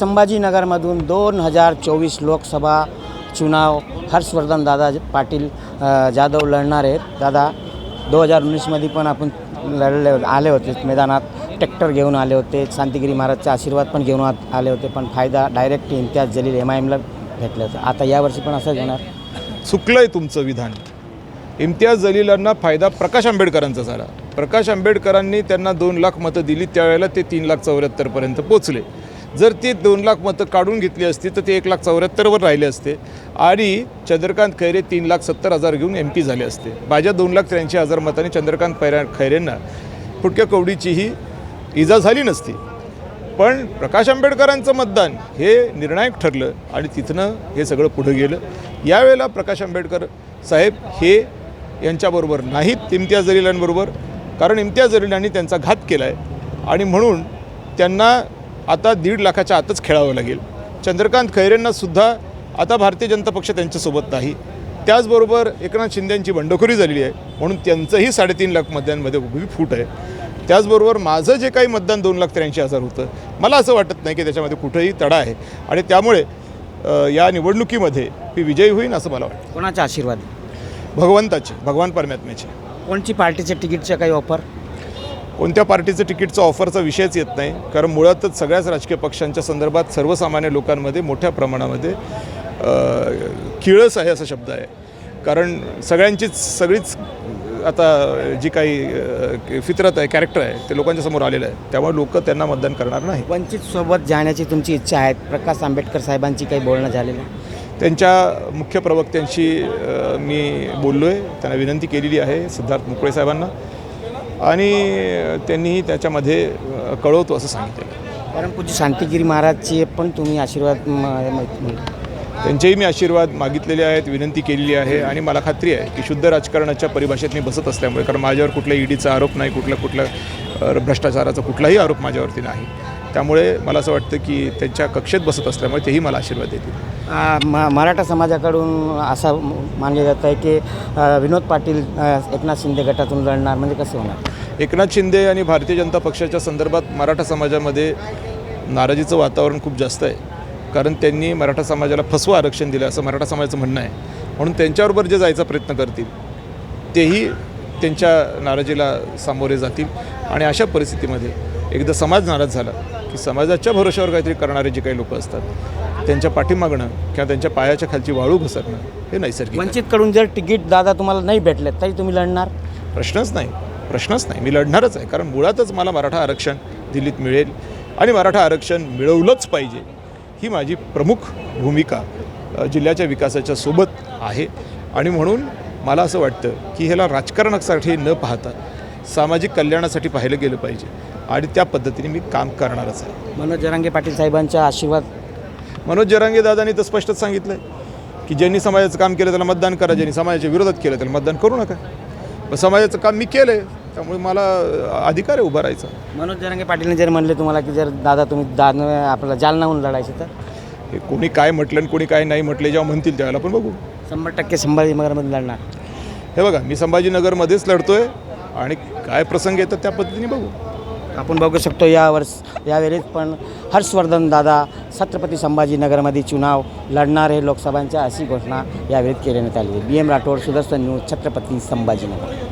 संभाजीनगरमधून दोन हजार चोवीस लोकसभा चुनाव हर्षवर्धन दादा पाटील जाधव लढणार आहेत. दादा दोन हजार उन्नीसमध्ये पण आपण लढले आले होते मैदानात. ट्रॅक्टर घेऊन आले होते शांतिगिरी महाराजचा आशीर्वाद पण घेऊन आत- आले होते पण फायदा direct Imtiaz Jaleel M I एमला भेटलं होतं. आता यावर्षी पण असंच होणार. आहे तुमचं विधान. इम्तियाज जलीलांना फायदा प्रकाश आंबेडकरांचा झाला. प्रकाश आंबेडकरांनी त्यांना दोन लाख मतं दिली त्यावेळेला ते तीन लाख चौऱ्याहत्तरपर्यंत पोचले जर ते दोन लाख मतं काढून घेतली असती तर ते एक लाख चौऱ्याहत्तरवर राहिले असते. आणि चंद्रकांत खैरे तीन लाख सत्तर हजार घेऊन एम पी झाले असते. माझ्या दोन लाख त्र्याऐंशी हजार मतांनी चंद्रकांत पैरा खैरेंना फुटक्या कवडीचीही इजा झाली नसती. पण प्रकाश आंबेडकरांचं मतदान हे निर्णायक ठरलं आणि तिथनं हे सगळं पुढं गेलं. यावेळेला प्रकाश आंबेडकर साहेब हे यांच्याबरोबर नाहीत इम्तियाज जलीलांबरोबर. कारण इम्तियाज जलीलांनी त्यांचा घात केला आहे आणि म्हणून त्यांना आता दीड लाखाच्या आतच खेळावं लागेल. चंद्रकांत खैरेंना सुद्धा आता भारतीय जनता पक्ष त्यांच्यासोबत नाही. त्याचबरोबर एकनाथ शिंदेंची बंडखोरी झालेली आहे. म्हणून त्यांचंही साडेतीन लाख मतदारांमध्ये उभी फूट आहे. त्याचबरोबर माझं जे काही मतदान दोन लाख त्र्याऐंशी हजार होतं मला असं वाटत नाही की त्याच्यामध्ये कुठंही तडा आहे. आणि त्यामुळे या निवडणुकीमध्ये मी विजयी होईन असं मला वाटतं. कोणाचा आशीर्वाद? भगवंताचे भगवान परमात्म्याचे. कोणची पार्टीच्या तिकीटच्या काही ऑफर? कोणत्या पार्टीचं तिकीटचा ऑफरचा विषयच येत नाही. कारण मुळातच सगळ्याच राजकीय पक्षांच्या संदर्भात सर्वसामान्य लोकांमध्ये मोठ्या प्रमाणामध्ये किळस आहे असा शब्द आहे. कारण सगळ्यांचीच सगळीच आता जी काही फितरत आहे कॅरेक्टर आहे ते लोकांच्या समोर आलेलं आहे. त्यामुळे लोक त्यांना मतदान करणार नाही. वंचित सोबत जाण्याची तुमची इच्छा आहे? प्रकाश आंबेडकर साहेबांची काही बोलणं झालेलं आहे? त्यांच्या मुख्य प्रवक्त्यांशी मी बोललो आहे त्यांना विनंती केलेली आहे सिद्धार्थ मुकळे साहेबांना. आणि त्यांनीही त्याच्यामध्ये कळवतो असं सांगितलेलं आहे. परमपूज्य शांतिगिरी महाराजचे पण तुम्ही आशीर्वाद त्यांचेही मी आशीर्वाद मागितलेले आहेत विनंती केलेली आहे आणि मला खात्री आहे की शुद्ध राजकारणाच्या परिभाषेत मी बसत असल्यामुळे कारण माझ्यावर कुठल्या ईडीचा आरोप नाही कुठला कुठला भ्रष्टाचाराचा कुठलाही आरोप माझ्यावरती नाही त्यामुळे मला असं वाटतं की त्यांच्या कक्षेत बसत असल्यामुळे तेही मला आशीर्वाद देतील म- मराठा समाजाकडून असं मानले जात आहे की विनोद पाटील एकनाथ शिंदे गटातून लढणार म्हणजे कसं होणार? एकनाथ शिंदे आणि भारतीय जनता पक्षाच्या संदर्भात मराठा समाजामध्ये नाराजीचं वातावरण खूप जास्त आहे. कारण त्यांनी मराठा समाजाला फसवं आरक्षण दिलं असं मराठा समाजाचं म्हणणं आहे. म्हणून त्यांच्याबरोबर जे जायचा प्रयत्न करतील तेही त्यांच्या नाराजीला सामोरे जातील. आणि अशा परिस्थितीमध्ये एकदा समाज नाराज झाला की समाजाच्या भरोश्यावर काहीतरी करणारे जे काही लोक असतात त्यांच्या पाठीमागणं किंवा त्यांच्या पायाच्या खालची वाळू घसरणं हे नैसर्गिक आहे. वंचितकडून जर तिकीट दादा तुम्हाला नाही भेटले तरी तुम्ही लढणार? प्रश्नच नाही प्रश्नच नाही. मी लढणारच आहे कारण मुळातच मला मराठा आरक्षण दिल्लीत मिळेल आणि मराठा आरक्षण मिळवलंच पाहिजे ही माझी प्रमुख भूमिका अ, जिल्ह्याच्या विकासाच्या सोबत आहे. आणि म्हणून मला असं वाटतं की ह्याला राजकारणासाठी न पाहता सामाजिक कल्याणासाठी पाहिलं गेलं पाहिजे. आणि त्या पद्धतीने मी काम करणारच आहे. मनोज जरांगे पाटील साहेबांचा आशीर्वाद मनोज जरांगे दादांनी तर स्पष्टच सांगितलं आहे की ज्यांनी समाजाचं काम केलं त्याला मतदान करा ज्यांनी समाजाच्या विरोधात केलं त्याला मतदान करू नका. पण समाजाचं काम मी केलं आहे त्यामुळे मला अधिकार आहे उभा राहायचा. मनोज जरांगे पाटीलने जर म्हणले तुम्हाला की जर दादा तुम्ही दाद आपल्याला जालनाहून लढायचं तर? हे कोणी काय म्हटलं आणि कोणी काय नाही म्हटले जेव्हा म्हणतील त्यावेळेला आपण बघू. शंभर टक्के संभाजीनगरमध्ये लढणार. हे बघा मी संभाजीनगरमध्येच लढतोय. आणि काय प्रसंग येतात त्या पद्धतीने बघू. आपण बघू शकतो या वर्ष यावेळेस पण हर्षवर्धन दादा छत्रपती संभाजीनगरमध्ये चुनाव लढणार हे लोकसभांच्या अशी घोषणा यावेळी केल्यात आली B M Rathod Sudarshan news Chhatrapati Sambhajinagar.